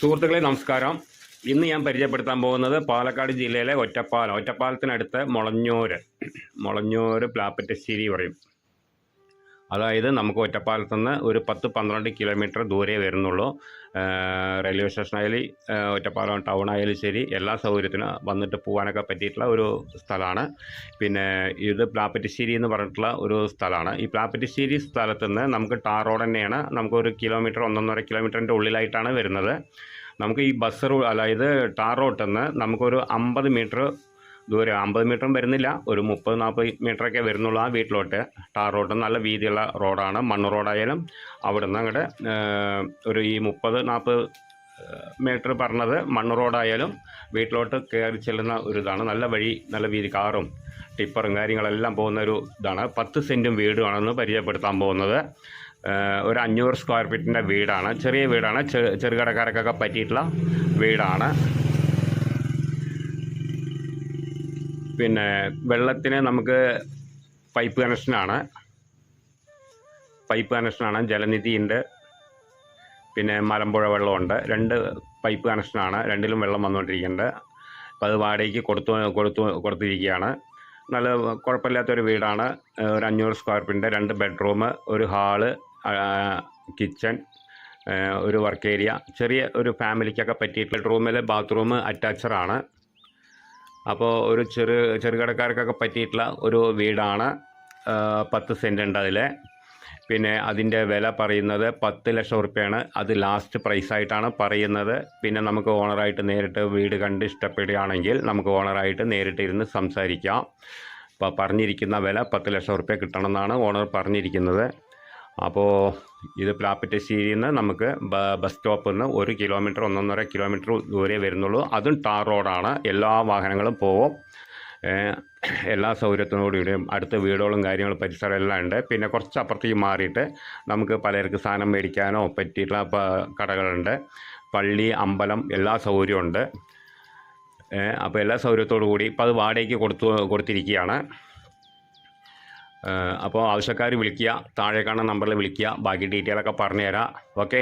സുഹൃത്തുക്കളെ നമസ്കാരം. ഇന്ന് ഞാൻ പരിചയപ്പെടുത്താൻ പോകുന്നത് പാലക്കാട് ജില്ലയിലെ ഒറ്റപ്പാലം ഒറ്റപ്പാലത്തിനടുത്ത് മുളഞ്ഞൂര്. മുളഞ്ഞൂര് പ്ലാപ്പറ്റശ്ശേരി പറയും. അതായത് നമുക്ക് ഒറ്റപ്പാലത്ത് നിന്ന് ഒരു പത്ത് പന്ത്രണ്ട് കിലോമീറ്റർ ദൂരെ വരുന്നുള്ളൂ. റെയിൽവേ സ്റ്റേഷനായാലും ഒറ്റപ്പാലം ടൗൺ ആയാലും ശരി എല്ലാ സൗകര്യത്തിനും വന്നിട്ട് പോകാനൊക്കെ പറ്റിയിട്ടുള്ള ഒരു സ്ഥലമാണ്. പിന്നെ ഇത് പ്ലാപ്പറ്റിശ്ശേരി എന്ന് പറഞ്ഞിട്ടുള്ള ഒരു സ്ഥലമാണ്. ഈ പ്ലാപ്പറ്റിശ്ശേരി സ്ഥലത്ത് നിന്ന് നമുക്ക് ടാർ റോഡ് തന്നെയാണ്. നമുക്കൊരു കിലോമീറ്റർ ഒന്നൊന്നര കിലോമീറ്ററിന്റെ ഉള്ളിലായിട്ടാണ് വരുന്നത്. നമുക്ക് ഈ ബസ് റോഡ് അതായത് ടാർ റോട്ടിൽ നിന്ന് നമുക്കൊരു അമ്പത് മീറ്റർ ദൂരം അമ്പത് മീറ്ററും വരുന്നില്ല. ഒരു മുപ്പത് നാൽപ്പത് മീറ്ററൊക്കെ വരുന്നുള്ളൂ ആ വീട്ടിലോട്ട്. ടാർ റോഡ് നല്ല വീതിയുള്ള റോഡാണ്. മണ്ണ് റോഡായാലും അവിടുന്ന് അങ്ങോട്ട് ഒരു ഈ മുപ്പത് നാൽപ്പത് മീറ്റർ പറഞ്ഞത് മണ്ണ് റോഡായാലും വീട്ടിലോട്ട് കയറി ചെല്ലുന്ന ഒരു ഇതാണ്. നല്ല വഴി നല്ല വീതി. കാറും ടിപ്പറും കാര്യങ്ങളെല്ലാം പോകുന്ന ഒരു ഇതാണ്. പത്ത് സെന്റും വീടുമാണെന്ന് പരിചയപ്പെടുത്താൻ പോകുന്നത്. ഒരു അഞ്ഞൂറ് സ്ക്വയർ ഫീറ്റിന്റെ വീടാണ്. ചെറിയ വീടാണ്. ചെറുകടക്കാർക്കൊക്കെ പറ്റിയിട്ടുള്ള വീടാണ്. പിന്നെ വെള്ളത്തിന് നമുക്ക് പൈപ്പ് കണക്ഷനാണ് പൈപ്പ് കണക്ഷനാണ് ജലനിധി ഉണ്ട് പിന്നെ മലമ്പുഴ വെള്ളമുണ്ട്. രണ്ട് പൈപ്പ് കണക്ഷനാണ് രണ്ടിലും വെള്ളം വന്നുകൊണ്ടിരിക്കുന്നുണ്ട്. അപ്പോൾ അത് വാടകയ്ക്ക് കൊടുത്തു കൊടുത്തു കൊടുത്തിരിക്കുകയാണ്. നല്ല കുഴപ്പമില്ലാത്തൊരു വീടാണ്. ഒരു അഞ്ഞൂറ് സ്ക്വയർ ഫീറ്റിന്റെ രണ്ട് ബെഡ്റൂം ഒരു ഹാൾ കിച്ചൺ ഒരു വർക്ക് ഏരിയ ചെറിയ ഒരു ഫാമിലിക്കൊക്കെ പറ്റിയിട്ടുള്ള റൂമിൽ ബാത്റൂം അറ്റാച്ചറാണ് അപ്പോൾ ഒരു ചെറു ചെറുകിടക്കാർക്കൊക്കെ പറ്റിയിട്ടുള്ള ഒരു വീടാണ് പത്ത് സെന്റ് ഉണ്ട് അതിൽ പിന്നെ അതിന്റെ വില പറയുന്നത് പത്ത് ലക്ഷം റുപ്യയാണ് അത് ലാസ്റ്റ് പ്രൈസായിട്ടാണ് പറയുന്നത്. പിന്നെ നമുക്ക് ഓണറായിട്ട് നേരിട്ട് വീട് കണ്ട് ഇഷ്ടപ്പെടുകയാണെങ്കിൽ നമുക്ക് ഓണറായിട്ട് നേരിട്ട് ഇരുന്ന് സംസാരിക്കാം. അപ്പോൾ പറഞ്ഞിരിക്കുന്ന വില പത്ത് ലക്ഷം റുപ്യ കിട്ടണമെന്നാണ് ഓണർ പറഞ്ഞിരിക്കുന്നത്. അപ്പോൾ ഇത് പ്ലാപ്പറ്റശ്ശേരിയിൽ നിന്ന് നമുക്ക് ബസ് സ്റ്റോപ്പിൽ നിന്ന് ഒരു കിലോമീറ്റർ ഒന്നൊന്നര കിലോമീറ്റർ ദൂരെ വരുന്നുള്ളൂ. അതും ടാർ റോഡാണ്. എല്ലാ വാഹനങ്ങളും പോകും എല്ലാ സൗകര്യത്തിനോടുകൂടിയും അടുത്ത വീടുകളും കാര്യങ്ങളും പരിസരം എല്ലാം ഉണ്ട്. പിന്നെ കുറച്ച് അപ്പുറത്തേക്ക് മാറിയിട്ട് നമുക്ക് പലർക്ക് സാധനം മേടിക്കാനോ പറ്റിയിട്ടുള്ള കടകളുണ്ട്. പള്ളി അമ്പലം എല്ലാ സൗകര്യവും ഉണ്ട്. അപ്പോൾ എല്ലാ സൗകര്യത്തോടു കൂടി ഇപ്പോൾ അത് വാടകയ്ക്ക് കൊടുത്തു കൊടുത്തിരിക്കുകയാണ്. അപ്പോൾ ആവശ്യക്കാർ വിളിക്കുക താഴെ കാണുന്ന നമ്പറിൽ വിളിക്കുക ബാക്കി ഡീറ്റെയിൽ ഡീറ്റെയിലൊക്കെ പറഞ്ഞുതരാം. ഓക്കെ?